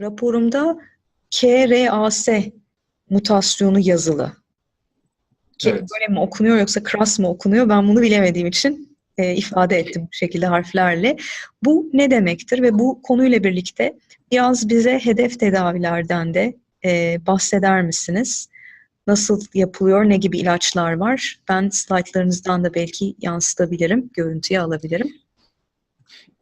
Raporumda KRAS mutasyonu yazılı. Ki Evet. Böyle mi okunuyor yoksa KRAS mı okunuyor ben bunu bilemediğim için e, ifade ettim bu şekilde harflerle. Bu ne demektir ve bu konuyla birlikte biraz bize hedef tedavilerden de e, bahseder misiniz? Nasıl yapılıyor, ne gibi ilaçlar var? Ben slaytlarınızdan da belki yansıtabilirim, görüntüye alabilirim.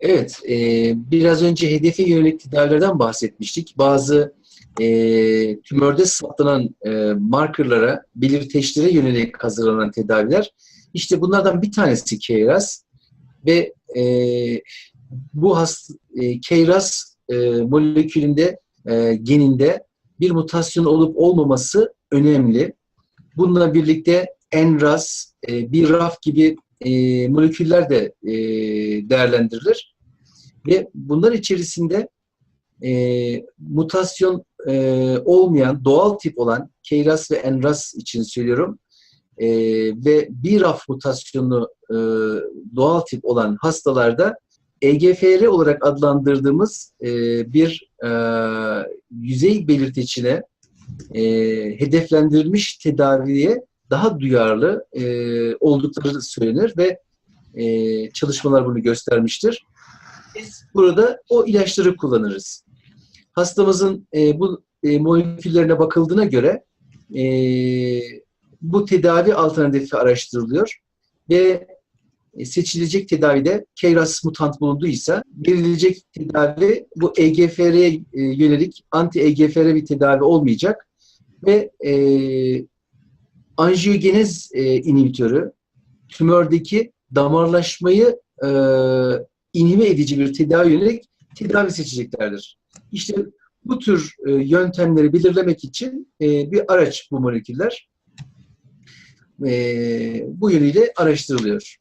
Evet, e, biraz önce hedefe yönelik tedavilerden bahsetmiştik. Bazı e, tümörde saptanan e, markerlara, belirteçlere yönelik hazırlanan tedaviler. İşte bunlardan bir tanesi KRAS ve e, bu hast e, KRAS e, molekülünde, e, geninde bir mutasyon olup olmaması önemli. Bununla birlikte NRAS, e, BRAF gibi e, moleküller de e, değerlendirilir. Ve bunlar içerisinde e, mutasyon e, olmayan, doğal tip olan KRAS ve NRAS için söylüyorum e, ve BRAF mutasyonu e, doğal tip olan hastalarda EGFR olarak adlandırdığımız e, bir e, yüzey belirteçine e, hedeflendirilmiş tedaviye daha duyarlı e, oldukları söylenir ve e, çalışmalar bunu göstermiştir. Biz burada o ilaçları kullanırız. Hastamızın e, bu e, moleküllerine bakıldığına göre e, bu tedavi alternatifi araştırılıyor ve e, seçilecek tedavide KRAS mutant bulunduysa verilecek tedavi bu EGFR'ye e, yönelik anti-EGFR bir tedavi olmayacak ve e, anjiyogenez e, inhibitörü tümördeki damarlaşmayı e, inhibe edici bir tedavi yönelik tedavi seçeceklerdir. İşte bu tür e, yöntemleri belirlemek için e, bir araç bu moleküller. E, bu yönüyle araştırılıyor.